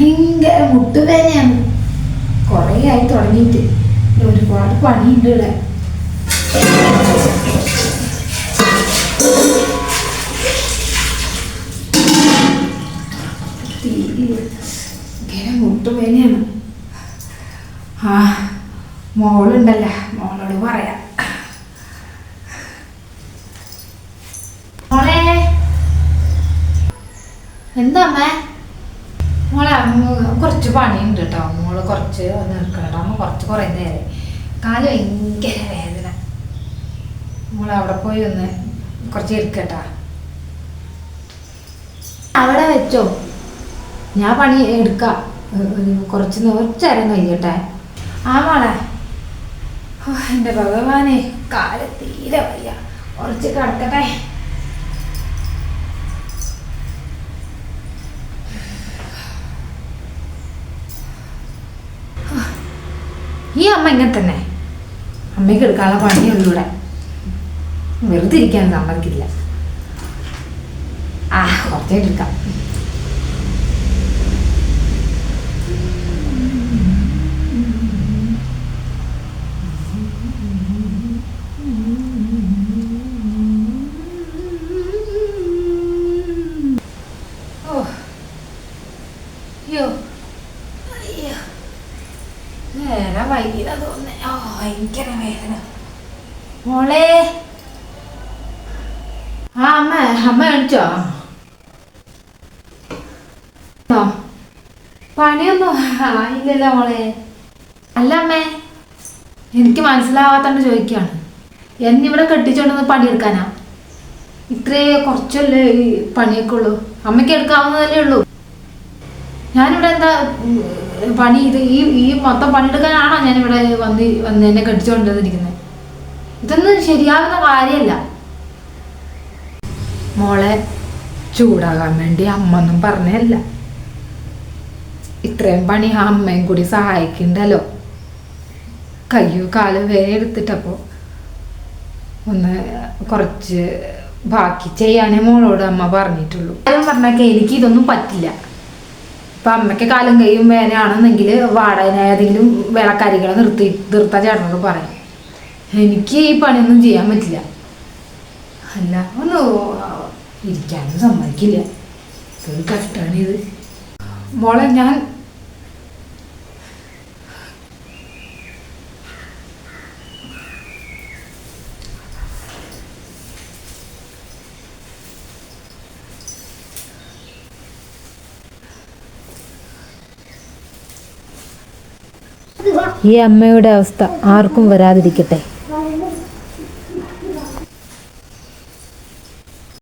ഭയങ്കര മുട്ടുവേദനയാണ്. കുറേ ആയി തുടങ്ങിയിട്ട് ഒരുപാട് പണിയുണ്ട് ഇവിടെ. ഇങ്ങനെ മുട്ടുവേദനയാണ്. ആ മോളുണ്ടല്ല. മോളോട് പറയാം. മോളെ. എന്താ അമ്മേ? മോളെ കുറച്ച് പണിയുണ്ട് കേട്ടോ മോൾ കുറച്ച് അമ്മ കുറച്ച് കുറേ നേരം. കാൽ ഭയങ്കര വേദന. മോൾ അവിടെ പോയി ഒന്ന് കുറച്ച് ഇരിക്കട്ടാ. അവിടെ വെച്ചോ. ഞാൻ പണി എടുക്കാം. കുറച്ച് കുറച്ചേരം കഴിയട്ടെ ആ മോളെ. ഓ, എന്റെ ഭഗവാനെ കാൽ തീരെ വയ്യ. കുറച്ച് കിടക്കട്ടെ. ഈ അമ്മ ഇങ്ങനെ തന്നെ. അമ്മയ്ക്ക് എടുക്കാനുള്ള പണിയുള്ളൂ ഇവിടെ വെറുതെ ഇരിക്കാൻ സമ്മതിക്കില്ല. ആ കുറച്ചേ എടുക്കാം. ഓ അയ്യോ. വൈകിട്ടാ തോന്നുന്നേ. ഓ ഭയങ്കര വേദന. മോളെ. ആ അമ്മ അമ്മ കാണിച്ചോ? പണിയൊന്നും ആയില്ലല്ലോ മോളെ. അല്ല അമ്മേ. എനിക്ക് മനസ്സിലാവാത്തോണ്ട് ചോദിക്കാണ്. എന്നിവിടെ കെട്ടിച്ചോണ്ടൊന്ന് പണിയെടുക്കാനാ? ഇത്രേ കുറച്ചല്ലേ ഈ പണിയൊക്കെ ഉള്ളൂ. അമ്മയ്ക്ക് എടുക്കാവുന്നതല്ലേ ഉള്ളൂ. ഞാനിവിടെ എന്താ പണി ഇത് ഈ ഈ മൊത്തം പണിയെടുക്കാനാണോ ഇവിടെ വന്ന് വന്ന് എന്നെ കെട്ടിച്ചുകൊണ്ടിരിക്കുന്നത് ഇതൊന്നും ശരിയാകുന്ന കാര്യമല്ല മോളെ ചൂടാകാൻ വേണ്ടി അമ്മ ഒന്നും പറഞ്ഞല്ല ഇത്രയും പണി ആ അമ്മയും കൂടി സഹായിക്കണ്ടല്ലോ. കയ്യോ കാലും വേറെ എടുത്തിട്ടപ്പോൾ ഒന്ന് കുറച്ച് ബാക്കി ചെയ്യാനേ മോളോട് അമ്മ പറഞ്ഞിട്ടുള്ളൂ. പറഞ്ഞൊക്കെ എനിക്ക് ഇതൊന്നും പറ്റില്ല. ഇപ്പം അമ്മയ്ക്ക് കാലും കൈയും വേനയാണെന്നെങ്കിൽ വാടകന ഏതെങ്കിലും വേളക്കാരികളെ നിർത്തി നിർത്താൻ ചേട്ടനോട് പറയും. എനിക്ക് ഈ പണിയൊന്നും ചെയ്യാൻ പറ്റില്ല. അല്ല ഒന്ന് ഇരിക്കാനും സമ്മതിക്കില്ല. കഷ്ടമാണ് ഇത് മോളെ ഞാൻ ഈ അമ്മയുടെ അവസ്ഥ ആർക്കും വരാതിരിക്കട്ടെ.